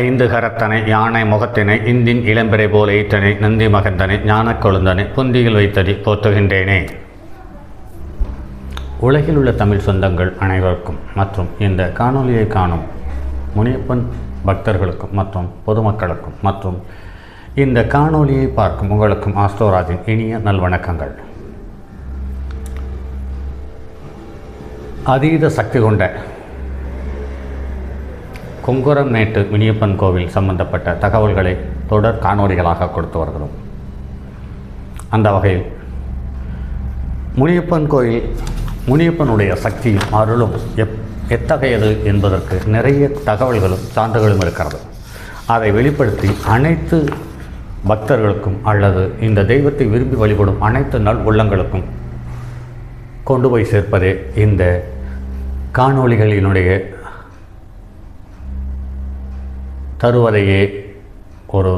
ஐந்து கரத்தனை யானை முகத்தினை இந்தின் இளம்பிறை போல ஈற்றனை நந்தி மகந்தனை ஞான கொழுந்தனை புந்தியில் வைத்தடி போற்றுகின்றேனே. உலகில் உள்ள தமிழ் சொந்தங்கள் அனைவருக்கும் மற்றும் இந்த காணொலியை காணும் முனியப்பன் பக்தர்களுக்கும் மற்றும் பொதுமக்களுக்கும் மற்றும் இந்த காணொலியை பார்க்கும் உங்களுக்கும் ஆஸ்ட்ரோராஜின் இனிய நல்வணக்கங்கள். அதீத சக்தி கொண்ட குங்குரம்மேட்டு முனியப்பன் கோவில் சம்பந்தப்பட்ட தகவல்களை தொடர் காணொளிகளாக கொடுத்து வருகிறோம். அந்த வகையில் முனியப்பன் கோயில் முனியப்பனுடைய சக்தியும் அருளும் எப் எத்தகையது என்பதற்கு நிறைய தகவல்களும் சான்றுகளும் இருக்கிறது. அதை வெளிப்படுத்தி அனைத்து பக்தர்களுக்கும் அல்லது இந்த தெய்வத்தை விரும்பி வழிபடும் அனைத்து நல் உள்ளங்களுக்கும் கொண்டு போய் சேர்ப்பதே இந்த காணொளிகளினுடைய தருவதையே ஒரு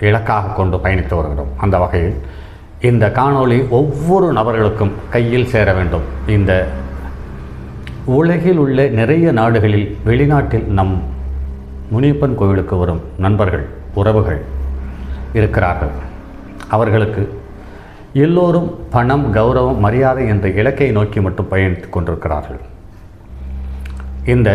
இலக்காக கொண்டு பயணித்து வருகிறோம். அந்த வகையில் இந்த காணொளி ஒவ்வொரு நபர்களுக்கும் கையில் சேர வேண்டும். இந்த உலகில் உள்ள நிறைய நாடுகளில் வெளிநாட்டில் நம் முனியப்பன் கோவிலுக்கு வரும் நண்பர்கள் உறவுகள் இருக்கிறார்கள். அவர்களுக்கு எல்லோரும் பணம் கௌரவம் மரியாதை என்ற இலக்கை நோக்கி மட்டும் பயணித்து கொண்டிருக்கிறார்கள். இந்த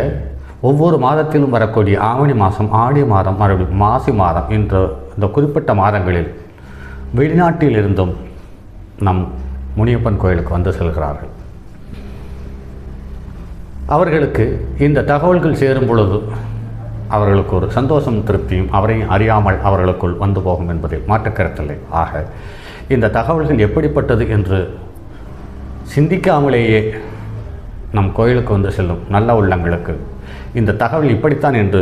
ஒவ்வொரு மாதத்திலும் வரக்கூடிய ஆவணி மாதம் ஆடி மாதம் மறுபடியும் மாசி மாதம் என்ற இந்த குறிப்பிட்ட மாதங்களில் வெளிநாட்டில் இருந்தும் நம் முனியப்பன் கோயிலுக்கு வந்து செல்கிறார்கள். அவர்களுக்கு இந்த தகவல்கள் சேரும் பொழுது அவர்களுக்கு ஒரு சந்தோஷம் திருப்தியும் அவரையும் அறியாமல் அவர்களுக்குள் வந்து போகும் என்பதில் மாற்றுக்கருத்தில்லை. ஆக இந்த தகவல்கள் எப்படிப்பட்டது என்று சிந்திக்காமலேயே நம் கோயிலுக்கு வந்து செல்லும் நல்ல உள்ளங்களுக்கு இந்த தகவல் இப்படித்தான் என்று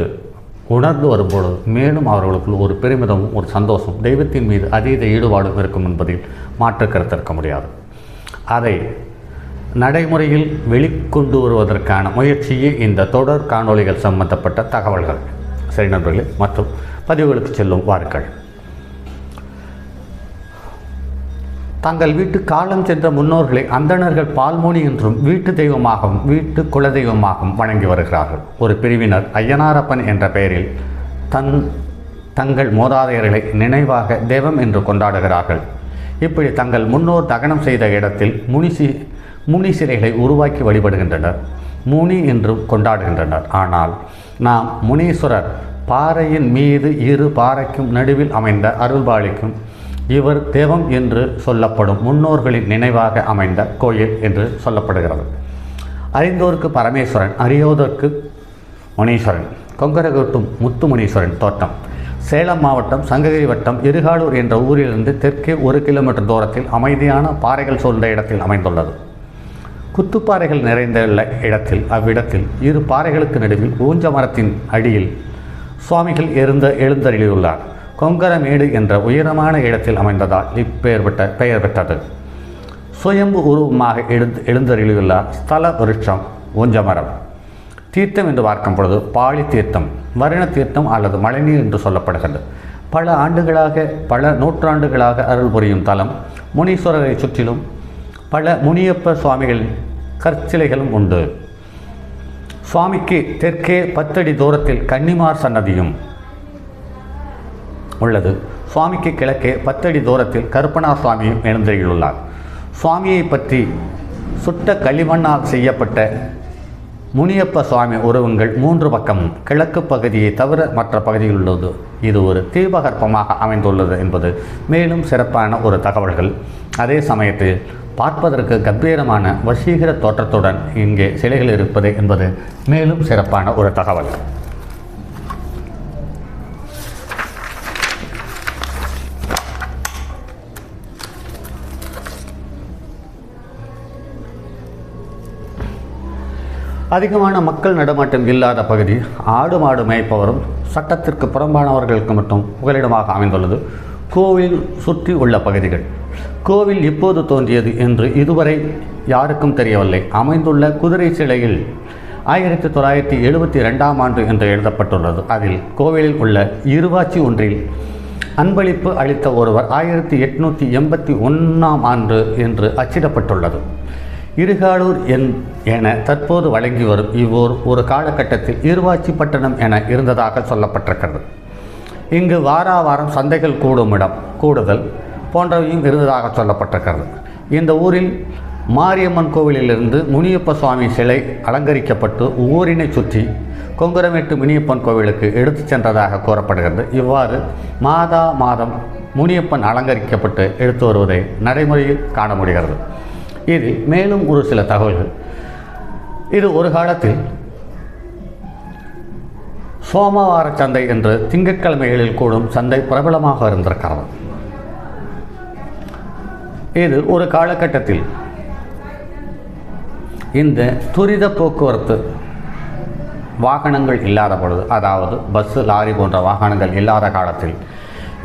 உணர்ந்து வரும்பொழுது மேலும் அவர்களுக்குள் ஒரு பெருமிதமும் ஒரு சந்தோஷம். தெய்வத்தின் மீது அதீத ஈடுபாடும் இருக்கும் என்பதில் மாற்று கருத்து இருக்க முடியாது. அதை நடைமுறையில் வெளிக்கொண்டு வருவதற்கான முயற்சியே இந்த தொடர் காணொளிகள் சம்பந்தப்பட்ட தகவல்கள். சரி நண்பர்களே மற்றும் பதிவுகளுக்கு செல்லும் வாருங்கள். தங்கள் வீட்டு காலம் சென்ற முன்னோர்களை அந்தணர்கள் பால்மோனி என்றும் வீட்டு தெய்வமாகவும் வீட்டு குலதெய்வமாகவும் வணங்கி வருகிறார்கள். ஒரு பிரிவினர் ஐயனாரப்பன் என்ற பெயரில் தன் தங்கள் மூதாதையர்களை நினைவாக தெய்வம் என்று கொண்டாடுகிறார்கள். இப்படி தங்கள் முன்னோர் தகனம் செய்த இடத்தில் முனிசி முனி சிலைகளை உருவாக்கி வழிபடுகின்றனர். முனி என்றும் கொண்டாடுகின்றனர். ஆனால் நாம் முனீஸ்வரர் பாறையின் மீது இரு பாறைக்கும் நடுவில் அமைந்த அருள்பாளிக்கும் இவர் தேவம் என்று சொல்லப்படும் முன்னோர்களின் நினைவாக அமைந்த கோயில் என்று சொல்லப்படுகிறது. அறிந்தோருக்கு பரமேஸ்வரன் அறியோதற்கு முனீஸ்வரன் கொங்கரகோட்டும் முத்துமுனீஸ்வரன் தோட்டம் சேலம் மாவட்டம் சங்ககிரி வட்டம் இருகாலூர் என்ற ஊரிலிருந்து தெற்கே ஒரு கிலோமீட்டர் தூரத்தில் அமைதியான பாறைகள் சூழ்ந்த இடத்தில் அமைந்துள்ளது. குத்துப்பாறைகள் நிறைந்துள்ள இடத்தில் அவ்விடத்தில் இரு பாறைகளுக்கு நடுவில் ஊஞ்ச மரத்தின் அடியில் சுவாமிகள் இருந்த எழுந்தருளியுள்ளார். கொங்கரமேடு என்ற உயரமான இடத்தில் அமைந்ததால் இப்பெயர் பெற்ற பெயர் பெற்றது. சுயம்பு உருவமாக எழுந்து எழுந்தருளியுள்ளார் ஸ்தல விருட்சம் ஊஞ்சமரம் தீர்த்தம் என்று பார்க்கும் பொழுது பாலி தீர்த்தம் வருண தீர்த்தம் அல்லது மழைநீர் என்று சொல்லப்படுகிறது. பல ஆண்டுகளாக பல நூற்றாண்டுகளாக அருள் புரியும் தலம் முனீஸ்வரரை சுற்றிலும் பல முனியப்ப சுவாமிகளின் கற்சிலைகளும் உண்டு. சுவாமிக்கு தெற்கே பத்தடி தூரத்தில் கன்னிமார் சன்னதியும் உள்ளது. சுவாமிக்கு கிழக்கே பத்தடி தூரத்தில் கருப்பனா சுவாமியும் எழுந்தருளியுள்ளார் சுவாமியை பற்றி சுட்ட களிமண்ணால் செய்யப்பட்ட முனியப்ப சுவாமி உருவங்கள் மூன்று பக்கமும் கிழக்கு பகுதியை தவிர மற்ற பகுதியில் உள்ளது. இது ஒரு தீபகற்பமாக அமைந்துள்ளது என்பது மேலும் சிறப்பான ஒரு தகவல்கள். அதே சமயத்தில் பார்ப்பதற்கு கம்பீரமான வசீகர தோற்றத்துடன் இங்கே சிலைகள் இருப்பது என்பது மேலும் சிறப்பான ஒரு தகவல். அதிகமான மக்கள் நடமாட்டம் இல்லாத பகுதி ஆடு மாடு மேய்ப்பவரும் சட்டத்திற்கு புறம்பானவர்களுக்கு மட்டும் புகலிடமாக அமைந்துள்ளது. கோவில் சுற்றி உள்ள பகுதிகள். கோவில் இப்போது தோன்றியது என்று இதுவரை யாருக்கும் தெரியவில்லை. அமைந்துள்ள குதிரை சிலையில் ஆயிரத்தி தொள்ளாயிரத்தி எழுபத்தி ரெண்டாம் ஆண்டு என்று எழுதப்பட்டுள்ளது. அதில் கோவிலில் உள்ள இருவாச்சி ஒன்றில் அன்பளிப்பு அளித்த ஒருவர் ஆயிரத்தி எட்நூற்றி எண்பத்தி ஒன்றாம் ஆண்டு என்று அச்சிடப்பட்டுள்ளது. இருகாலூர் என் என தற்போது வழங்கி வரும் இவ்வூர் ஒரு காலகட்டத்தில் இருவாச்சிப்பட்டினம் என இருந்ததாக சொல்லப்பட்டிருக்கிறது. இங்கு வாரா வாரம் சந்தைகள் கூடும் இடம் கூடுதல் போன்றவையும் இருந்ததாக சொல்லப்பட்டிருக்கிறது. இந்த ஊரில் மாரியம்மன் கோவிலிலிருந்து முனியப்ப சுவாமி சிலை அலங்கரிக்கப்பட்டு ஊரினை சுற்றி கொங்குரமேட்டு முனியப்பன் கோவிலுக்கு எடுத்துச் சென்றதாக கூறப்படுகிறது. இவ்வாறு மாதா மாதம் முனியப்பன் அலங்கரிக்கப்பட்டு எடுத்து வருவதை நடைமுறையில் காண முடிகிறது. இதில் மேலும் ஒரு சில தகவல்கள். இது ஒரு காலத்தில் சோமவார சந்தை என்று திங்கட்கிழமைகளில் கூடும் சந்தை பிரபலமாக இருந்திருக்கிறது. இது ஒரு காலகட்டத்தில் இந்த துரித போக்குவரத்து வாகனங்கள் இல்லாத பொழுது அதாவது பஸ்ஸு லாரி போன்ற வாகனங்கள் இல்லாத காலத்தில்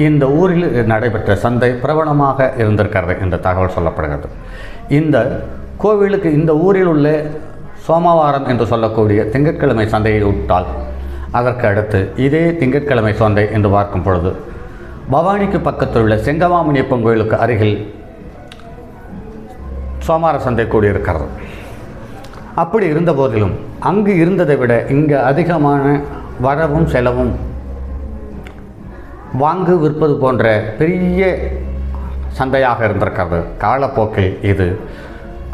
இந்த ஊரில் நடைபெற்ற சந்தை பிரபலமாக இருந்திருக்கிறது என்ற தகவல் சொல்லப்படுகிறது. இந்த கோவிலுக்கு இந்த ஊரில் உள்ள சோமவாரம் என்று சொல்லக்கூடிய திங்கட்கிழமை சந்தையை விட்டால் அதற்கு அடுத்து இதே திங்கட்கிழமை சந்தை என்று பார்க்கும் பொழுது பவானிக்கு பக்கத்தில் உள்ள செங்கமாமுனியப்பன் கோயிலுக்கு அருகில் சோமார சந்தை கூடியிருக்கிறது. அப்படி இருந்த போதிலும் அங்கு இருந்ததை விட இங்கு அதிகமான வரவும் செலவும் வாங்கு விற்பது போன்ற பெரிய சந்தையாக இருந்திருக்கிறது. காலப்போக்கில் இது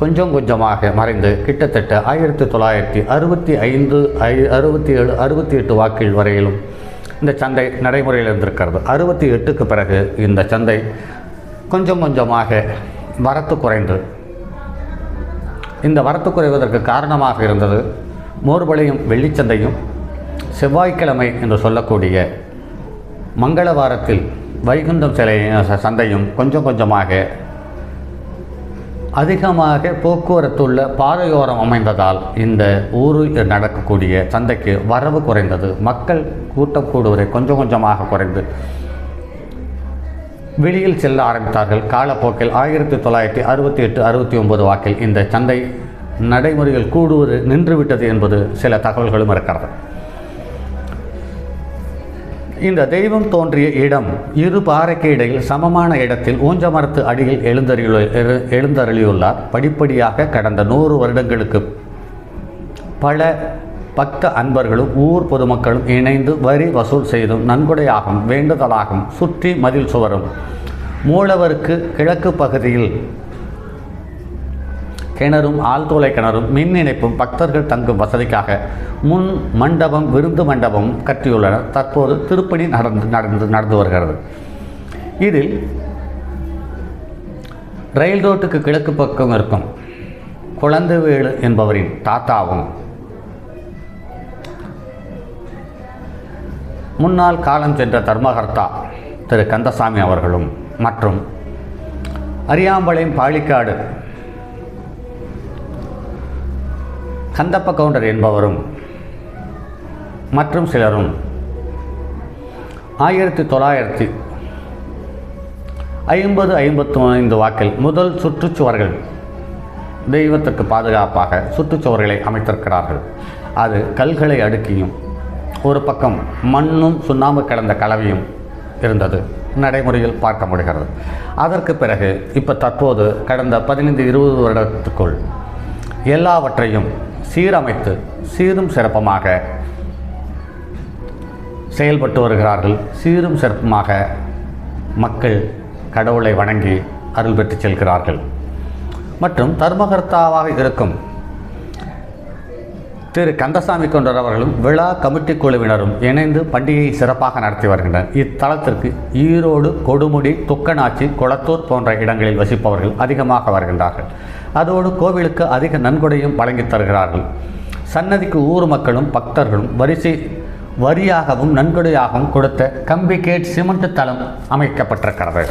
கொஞ்சம் கொஞ்சமாக மறைந்து கிட்டத்தட்ட ஆயிரத்தி தொள்ளாயிரத்தி அறுபத்தி ஐந்து ஐ அறுபத்தி ஏழு அறுபத்தி எட்டு வாக்கில் வரையிலும் இந்த சந்தை நடைமுறையில் இருந்திருக்கிறது. அறுபத்தி எட்டுக்கு பிறகு இந்த சந்தை கொஞ்சம் கொஞ்சமாக வரத்து குறைந்து இந்த வரத்து குறைவதற்கு காரணமாக இருந்தது மோர்பலையும் வெள்ளிச்சந்தையும் செவ்வாய்க்கிழமை என்று சொல்லக்கூடிய மங்கள வாரத்தில் வைகுண்டம் சிலை சந்தையும் கொஞ்சம் கொஞ்சமாக அதிகமாக போக்குவரத்துள்ள பாதையோரம் அமைந்ததால் இந்த ஊரில் நடக்கக்கூடிய சந்தைக்கு வரவு குறைந்தது. மக்கள் கூட்டம் கூடுவதை கொஞ்சம் கொஞ்சமாக குறைந்து வெளியில் செல்ல ஆரம்பித்தார்கள். காலப்போக்கில் ஆயிரத்தி தொள்ளாயிரத்தி அறுபத்தி எட்டு அறுபத்தி ஒன்பது வாக்கில் இந்த சந்தை நடைமுறைகள் கூடுவது நின்றுவிட்டது என்பது சில தகவல்களும் இருக்கிறது இந்த தெய்வம் தோன்றிய இடம் இரு பாறைக்கு இடையில் சமமான இடத்தில் ஊஞ்ச மரத்து அடியில் எழுந்தருளி எழு- எழுந்தருளியுள்ளார். படிப்படியாக கடந்த நூறு வருடங்களுக்கு பல பக்த அன்பர்களும் ஊர் பொதுமக்களும் இணைந்து வரி வசூல் செய்தும் நன்கொடையாகும் வேண்டுதலாகும் சுற்றி மதில் சுவரும் மூலவருக்கு கிழக்கு பகுதியில் கிணறும் ஆழ்துளை கிணறும் மின் இணைப்பும் பக்தர்கள் தங்கும் வசதிக்காக முன் மண்டபம் விருந்து மண்டபம் கட்டியுள்ளனர் தற்போது திருப்பணி நடந்து நடந்து நடந்து வருகிறது. இதில் ரயில் ரோட்டுக்கு கிழக்கு பக்கம் இருக்கும் குழந்தைவேலு என்பவரின் தாத்தாவும் முன்னாள் காலம் சென்ற தர்மகர்த்தா திரு கந்தசாமி அவர்களும் மற்றும் அரியாம்பாளையம் பாலிக்காடு கந்தப்ப கவுண்டர் என்பவரும் மற்றும் சிலரும் ஆயிரத்தி தொள்ளாயிரத்தி ஐம்பது ஐம்பத்தி ஐந்து வாக்கில் முதல் சுற்றுச்சுவர்கள் தெய்வத்திற்கு பாதுகாப்பாக சுற்றுச்சுவர்களை அமைத்திருக்கிறார்கள். அது கல்களை அடுக்கியும் ஒரு பக்கம் மண்ணும் சுண்ணாம்பு கலந்த கலவையும் இருந்தது. நடைமுறையில் பார்க்க முடிகிறது. அதற்கு பிறகு இப்போ தற்போது கடந்த பதினைந்து இருபது வருடத்துக்குள் எல்லாவற்றையும் சீரமைத்து சீரும் சிறப்புமாக செயல்பட்டு வருகிறார்கள். சீரும் சிறப்புமாக மக்கள் கடவுளை வணங்கி அருள் பெற்று செல்கிறார்கள். மற்றும் தர்மகர்த்தாவாக இருக்கும் திரு கந்தசாமி கொண்டர் அவர்களும் விழா கமிட்டி குழுவினரும் இணைந்து பண்டிகையை சிறப்பாக நடத்தி வருகின்றனர். இத்தலத்திற்கு ஈரோடு கொடுமுடி துக்கநாச்சி குளத்தூர் போன்ற இடங்களில் வசிப்பவர்கள் அதிகமாக வருகின்றார்கள். அதோடு கோவிலுக்கு அதிக நன்கொடையும் வழங்கித் தருகிறார்கள். சன்னதிக்கு ஊர் மக்களும் பக்தர்களும் வரிசை வரியாகவும் நன்கொடையாகவும் கொடுத்த கம்பிகேட் சிமெண்ட் தளம் அமைக்கப்பட்டிருக்கிறது.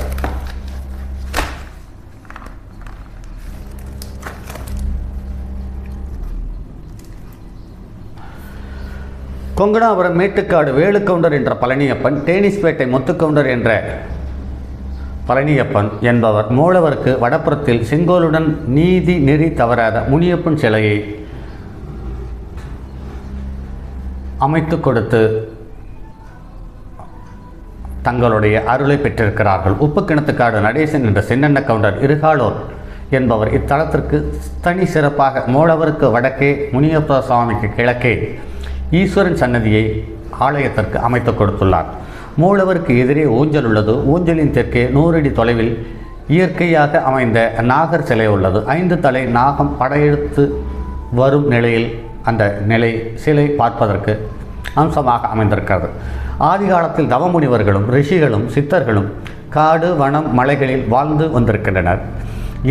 கொங்கணாபுரம் மேட்டுக்காடு வேலுக்கவுண்டர் என்ற பழனியப்பன் டேனிஸ்பேட்டை முத்துக்கவுண்டர் என்ற பழனியப்பன் என்பவர் மூலவருக்கு வடப்புறத்தில் செங்கோலுடன் நீதி நெறி தவறாத முனியப்பன் சிலையை அமைத்து கொடுத்து தங்களுடைய அருளை பெற்றிருக்கிறார்கள். உப்பு கிணத்துக்காடு நடேசன் என்ற சின்னண்ண கவுண்டர் இருகாலோர் என்பவர் இத்தலத்திற்கு தனி சிறப்பாக மூலவருக்கு வடக்கே முனியப்ப சுவாமிக்கு கிழக்கே ஈஸ்வரன் சன்னதியை ஆலயத்திற்கு அமைத்து கொடுத்துள்ளார். மூலவருக்கு எதிரே ஊஞ்சல் உள்ளது. ஊஞ்சலின் தெற்கே நூறடி தொலைவில் இயற்கையாக அமைந்த நாகர் சிலை உள்ளது. ஐந்து தலை நாகம் படையெடுத்து வரும் நிலையில் அந்த நிலை சிலை பார்ப்பதற்கு அம்சமாக அமைந்திருக்கிறது. ஆதி காலத்தில் தவமுனிவர்களும் ரிஷிகளும் சித்தர்களும் காடு வனம் மலைகளில் வாழ்ந்து வந்திருக்கின்றனர்.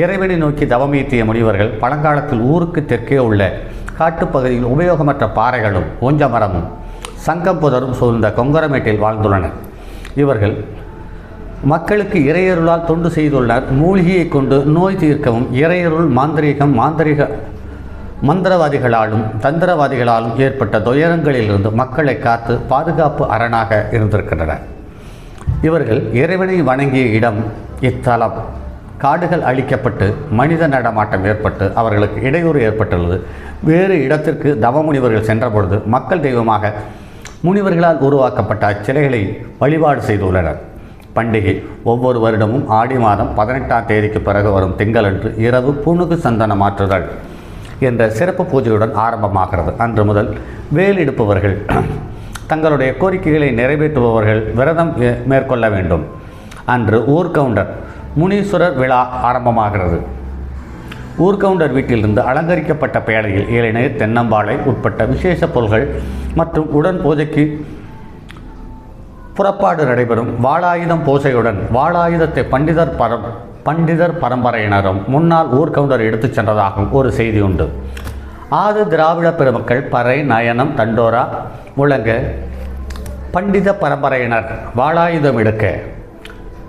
இறைவனை நோக்கி தவமீத்திய முனிவர்கள் பழங்காலத்தில் ஊருக்கு தெற்கே உள்ள காட்டுப்பகுதியில் உபயோகமற்ற பாறைகளும் ஊஞ்சமரமும் மரமும் சங்கம் புதரும் சூழ்ந்த கொங்கரமேட்டில் வாழ்ந்துள்ளனர். இவர்கள் மக்களுக்கு இறையருளால் தொண்டு செய்துள்ளனர் மூலிகையை கொண்டு நோய் தீர்க்கவும் இறையருள் மாந்திரீகம் மாந்திரிக மந்திரவாதிகளாலும் தந்திரவாதிகளாலும் ஏற்பட்ட துயரங்களிலிருந்து மக்களை காத்து பாதுகாப்பு அரணாக இருந்திருக்கின்றனர். இவர்கள் இறைவனை வணங்கிய இடம் இத்தலம். காடுகள் அழிக்கப்பட்டு மனித நடமாட்டம் ஏற்பட்டு அவர்களுக்கு இடையூறு ஏற்பட்டுள்ளது. வேறு இடத்திற்கு தவமுனிவர்கள் சென்றபொழுது மக்கள் தெய்வமாக முனிவர்களால் உருவாக்கப்பட்ட அச்சிலைகளை வழிபாடு செய்துள்ளனர். பண்டிகை ஒவ்வொரு வருடமும் ஆடி மாதம் பதினெட்டாம் தேதிக்கு பிறகு வரும் திங்களன்று இரவு புணுகு சந்தன மாற்றுதல் என்ற சிறப்பு பூஜையுடன் ஆரம்பமாகிறது. அன்று முதல் வேல் எடுப்பவர்கள் தங்களுடைய கோரிக்கைகளை நிறைவேற்றுபவர்கள் விரதம் மேற்கொள்ள வேண்டும். அன்று ஊர்கவுண்டர் முனீஸ்வரர் விழா ஆரம்பமாகிறது. ஊர்கவுண்டர் வீட்டிலிருந்து அலங்கரிக்கப்பட்ட பேழையில் இளைஞர் தென்னம்பாளை உட்பட்ட விசேஷ பொருள்கள் மற்றும் உடன் பூஜைக்கு புறப்பாடு நடைபெறும் வாளாயுதம் பூசையுடன் வாளாயுதத்தை பண்டிதர் பரம் பண்டிதர் பரம்பரையினரும் முன்னாள் ஊர்கவுண்டர் எடுத்துச் சென்றதாகவும் ஒரு செய்தி உண்டு. ஆது திராவிட பெருமக்கள் பறை நயனம் தண்டோரா முழங்க பண்டித பரம்பரையினர் வாளாயுதம் எடுக்க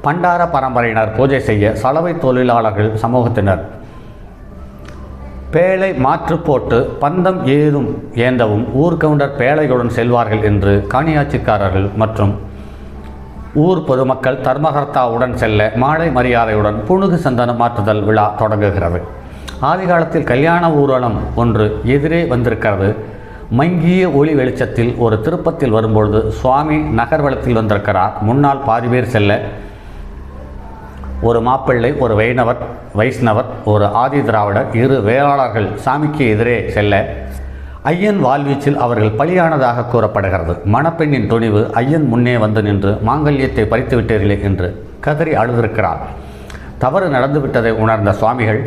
பண்டார பரம்பரையினர் பூஜை செய்ய சலவை தொழிலாளர்கள் சமூகத்தினர். பேழை மாற்று போட்டு பந்தம் ஏதும் ஏந்தவும் ஊர்கவுண்டர் பேழைகளுடன் செல்வார்கள் என்று காணியாட்சிக்காரர்கள் மற்றும் ஊர் பொதுமக்கள் தர்மகர்த்தாவுடன் செல்ல மாலை மரியாதையுடன் புணுகு சந்தனம் மாற்றுதல் விழா தொடங்குகிறது. ஆதி காலத்தில் கல்யாண ஊர்வலம் ஒன்று எதிரே வந்திருக்கிறது. மங்கிய ஒளி வெளிச்சத்தில் ஒரு திருப்பத்தில் வரும்பொழுது சுவாமி நகர்வலத்தில் வந்திருக்கிறார். முன்னால் பாதி பேர் செல்ல ஒரு மாப்பிள்ளை ஒரு வைணவர் வைஷ்ணவர் ஒரு ஆதி திராவிடர் இரு வேளாளர்கள் சாமிக்கு எதிரே செல்ல ஐயன் வாழ்வீச்சில் அவர்கள் பலியானதாக கூறப்படுகிறது. மணப்பெண்ணின் துணிவு ஐயன் முன்னே வந்து நின்று மாங்கல்யத்தை பறித்து விட்டீர்களே என்று கதறி அழுதிருக்கிறார். தவறு நடந்துவிட்டதை உணர்ந்த சுவாமிகள்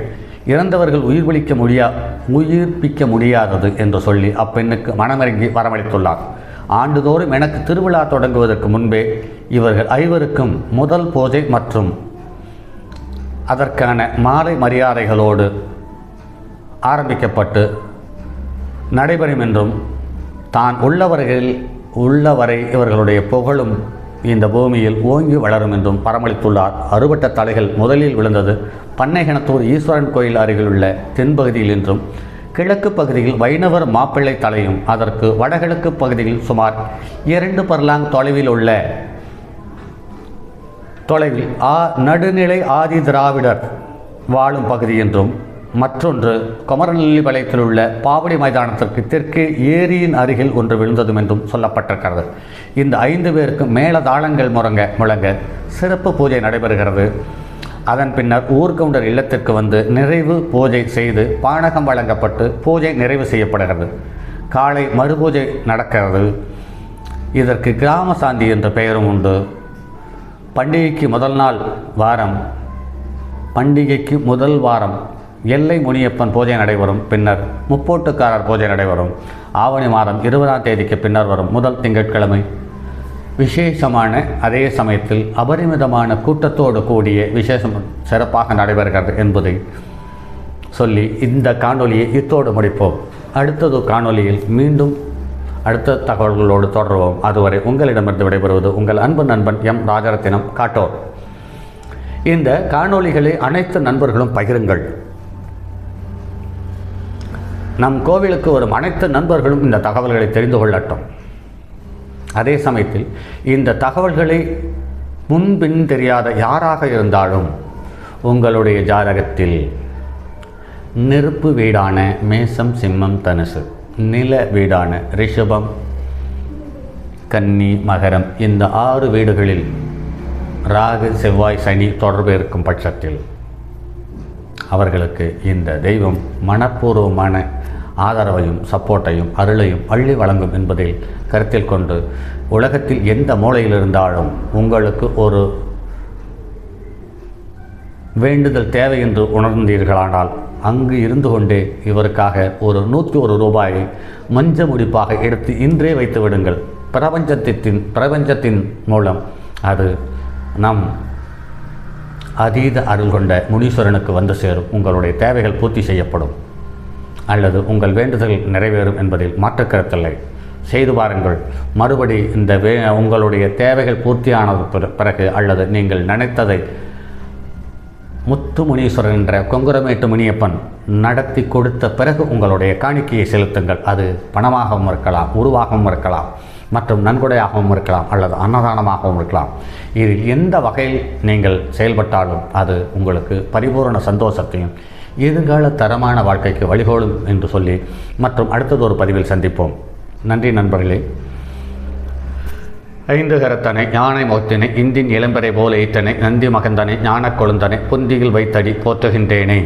இறந்தவர்கள் உயிர்வளிக்க முடியா உயிர்ப்பிக்க முடியாதது என்று சொல்லி அப்பெண்ணுக்கு மனமிறங்கி வரமளித்துள்ளார். ஆண்டுதோறும் எனக்கு திருவிழா தொடங்குவதற்கு முன்பே இவர்கள் ஐவருக்கும் முதல் பூஜை மற்றும் அதற்கான மாலை மரியாதைகளோடு ஆரம்பிக்கப்பட்டு நடைபெறும் என்றும் தான் உள்ளவர்களில் உள்ளவரை இவர்களுடைய புகழும் இந்த பூமியில் ஓங்கி வளரும் என்றும் பரமளித்துள்ளார். அறுபட்ட தலைகள் முதலில் விழுந்தது. பண்ணைகணத்தூர் ஈஸ்வரன் கோயில் அருகில் உள்ள தென்பகுதியில் என்றும் கிழக்கு பகுதியில் வைணவர் மாப்பிள்ளை தலையும் அதற்கு வடகிழக்கு பகுதியில் சுமார் இரண்டு பர்லாங் தொலைவில் உள்ள தொலைவில் ஆ நடுநிலை ஆதி திராவிடர் வாழும் பகுதி என்றும் மற்றொன்று குமரநெல்லி வலயத்தில் உள்ள பாவடி மைதானத்திற்கு தெற்கே ஏரியின் அருகில் ஒன்று விழுந்ததும் என்றும் சொல்லப்பட்டிருக்கிறது. இந்த ஐந்து பேருக்கு மேலதாளங்கள் தாளங்கள் முழங்க சிறப்பு பூஜை நடைபெறுகிறது. அதன் பின்னர் ஊர்கவுண்டர் இல்லத்திற்கு வந்து நிறைவு பூஜை செய்து பானகம் வழங்கப்பட்டு பூஜை நிறைவு செய்யப்படுகிறது. காலை மறுபூஜை நடக்கிறது. இதற்கு கிராம சாந்தி என்ற பெயரும் உண்டு. பண்டிகைக்கு முதல் நாள் வாரம். பண்டிகைக்கு முதல் வாரம் எல்லை முனியப்பன் பூஜை நடைபெறும். பின்னர் முப்போட்டுக்காரர் பூஜை நடைபெறும். ஆவணி மாதம் இருபதாம் தேதிக்கு பின்னர் வரும் முதல் திங்கட்கிழமை. விசேஷமான அதே சமயத்தில் அபரிமிதமான கூட்டத்தோடு கூடிய விசேஷம் சிறப்பாக நடைபெறுகிறது என்பதை சொல்லி இந்த காணொலியை இத்தோடு முடிப்போம். அடுத்தது காணொலியில் மீண்டும் அடுத்த தகவல்களோடு தொடருவோம். அதுவரை உங்களிடமிருந்து விடைபெறுவது உங்கள் அன்பு நண்பன் எம். ராஜரத்தினம் காட்டோர். இந்த காணொளிகளை அனைத்து நண்பர்களும் பகிருங்கள். நம் கோவிலுக்கு வரும் அனைத்து நண்பர்களும் இந்த தகவல்களை தெரிந்து கொள்ளட்டும். அதே சமயத்தில் இந்த தகவல்களை முன்பின் தெரியாத யாராக இருந்தாலும் உங்களுடைய ஜாதகத்தில் நெருப்பு வீடான மேசம் சிம்மம் தனுசு நில வீடான ரிஷபம் கன்னி மகரம் இந்த ஆறு வீடுகளில் ராகு செவ்வாய் சனி தொடர்பு இருக்கும் பட்சத்தில் அவர்களுக்கு இந்த தெய்வம் மனப்பூர்வமான ஆதரவையும் சப்போர்ட்டையும் அருளையும் அள்ளி வழங்கும் என்பதை கருத்தில் கொண்டு உலகத்தில் எந்த மூலையில் இருந்தாலும் உங்களுக்கு ஒரு வேண்டுதல் தேவை என்று உணர்ந்தீர்களானால் அங்கு இருந்து கொண்டே இவருக்காக ஒரு நூற்றி ஒரு ரூபாயை மஞ்ச முடிப்பாக எடுத்து இன்றே வைத்து விடுங்கள். பிரபஞ்சத்தின் பிரபஞ்சத்தின் மூலம். அது நம் அதீத அருள் கொண்ட முனீஸ்வரனுக்கு வந்து சேரும். உங்களுடைய தேவைகள் பூர்த்தி செய்யப்படும். அல்லது உங்கள் வேண்டுதல் நிறைவேறும் என்பதில் மாற்றுக்கருத்தில்லை. செய்து பாருங்கள். மறுபடி இந்த வே உங்களுடைய தேவைகள் பூர்த்தியானது பிற- பிறகு அல்லது நீங்கள் நினைத்ததை முத்துமுனீஸ்வரன் என்ற கொங்குரமேட்டு முனியப்பன் நடத்தி கொடுத்த பிறகு உங்களுடைய காணிக்கையை செலுத்துங்கள். அது பணமாகவும் இருக்கலாம் உருவாகவும் இருக்கலாம் மற்றும் நன்கொடையாகவும் இருக்கலாம் அல்லது அன்னதானமாகவும் இருக்கலாம். இதில் எந்த வகையில் நீங்கள் செயல்பட்டாலும் அது உங்களுக்கு பரிபூரண சந்தோஷத்தையும் எதிர்கால தரமான வாழ்க்கைக்கு வழிகோலும் என்று சொல்லி மற்றும் அடுத்தது ஒரு பதிவில் சந்திப்போம். நன்றி நண்பர்களே. ஐந்து கரத்தனை யானை முகத்தினை இந்தின் இளம்பரை போல ஈத்தனை நந்தி மகந்தனை ஞானக் கொழுந்தனை புந்தியில் வைத்தடி போற்றுகின்றேனே.